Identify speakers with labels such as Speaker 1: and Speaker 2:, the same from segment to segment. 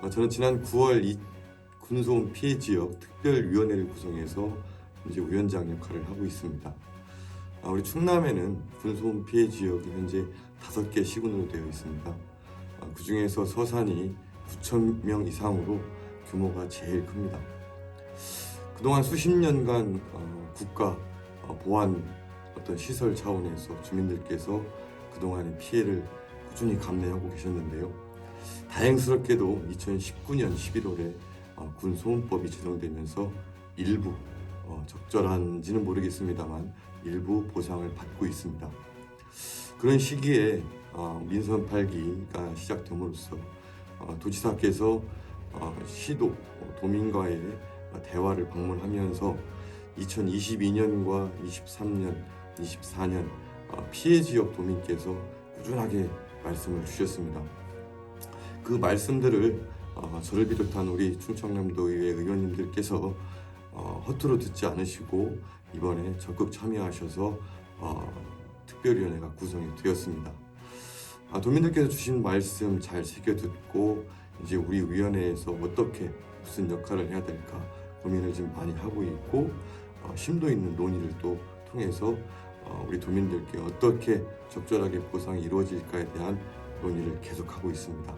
Speaker 1: 어, 저는 지난 9월 이 군소음 피해 지역 특별위원회를 구성해서 이제 위원장 역할을 하고 있습니다. 아, 우리 충남에는 군소음 피해 지역이 현재 다섯 개 시군으로 되어 있습니다. 아, 그 중에서 서산이 9천 명 이상으로 규모가 제일 큽니다. 그동안 수십 년간 어, 국가 어, 보안 어떤 시설 차원에서 주민들께서 그동안의 피해를 꾸준히 감내하고 계셨는데요. 다행스럽게도 2019년 11월에 어, 군소음법이 제정되면서 일부 어, 적절한지는 모르겠습니다만 일부 보상을 받고 있습니다. 그런 시기에 어, 민선 8기가 시작됨으로써 어, 도지사께서 어, 시도 어, 도민과의 어, 대화를 방문하면서 2022년과 23년, 24년 어, 피해 지역 도민께서 꾸준하게 말씀을 주셨습니다. 그 말씀들을 어, 저를 비롯한 우리 충청남도의회 의원님들께서 어, 허투루 듣지 않으시고 이번에 적극 참여하셔서 어, 특별위원회가 구성이 되었습니다. 아, 도민들께서 주신 말씀 잘 새겨 듣고 이제 우리 위원회에서 어떻게 무슨 역할을 해야 될까 고민을 지금 많이 하고 있고 어, 심도 있는 논의를 또 통해서 어, 우리 도민들께 어떻게 적절하게 보상이 이루어질까에 대한 논의를 계속하고 있습니다.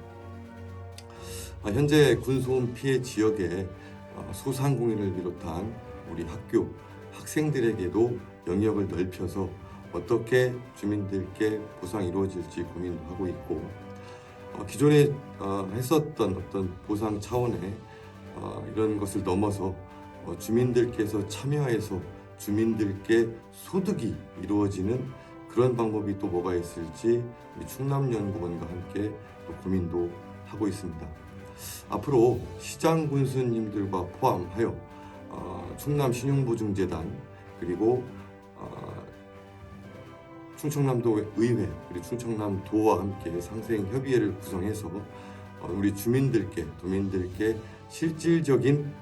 Speaker 1: 아, 현재 군소음 피해 지역에 어, 소상공인을 비롯한 우리 학교 학생들에게도 영역을 넓혀서 어떻게 주민들께 보상이 이루어질지 고민도 하고 있고 어, 기존에 어, 했었던 어떤 보상 차원의 어, 이런 것을 넘어서 어, 주민들께서 참여해서 주민들께 소득이 이루어지는 그런 방법이 또 뭐가 있을지 우리 충남연구원과 함께 또 고민도 하고 있습니다. 앞으로 시장 군수님들과 포함하여 어, 충남 신용보증재단 그리고 어, 충청남도 의회 그리고 충청남도와 함께 상생 협의회를 구성해서 어, 우리 주민들께 도민들께 실질적인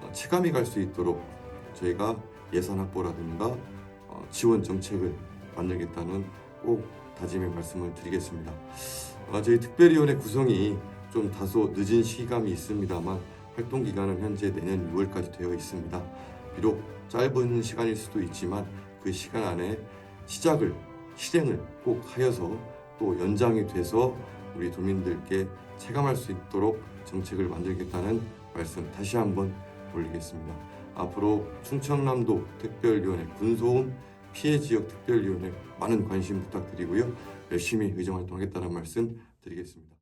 Speaker 1: 어, 체감이 갈 수 있도록 저희가 예산 확보라든가 어, 지원 정책을 만들겠다는 꼭 다짐의 말씀을 드리겠습니다. 어, 저희 특별위원회 구성이 좀 다소 늦은 시감이 있습니다만 활동 기간은 현재 내년 6월까지 되어 있습니다. 비록 짧은 시간일 수도 있지만 그 시간 안에 시작을 실행을 꼭 하여서 또 연장이 돼서 우리 도민들께 체감할 수 있도록 정책을 만들겠다는 말씀 다시 한번 올리겠습니다. 앞으로 충청남도 특별위원회 군소음 피해 지역 특별위원회 많은 관심 부탁드리고요. 열심히 의정 활동하겠다는 말씀 드리겠습니다.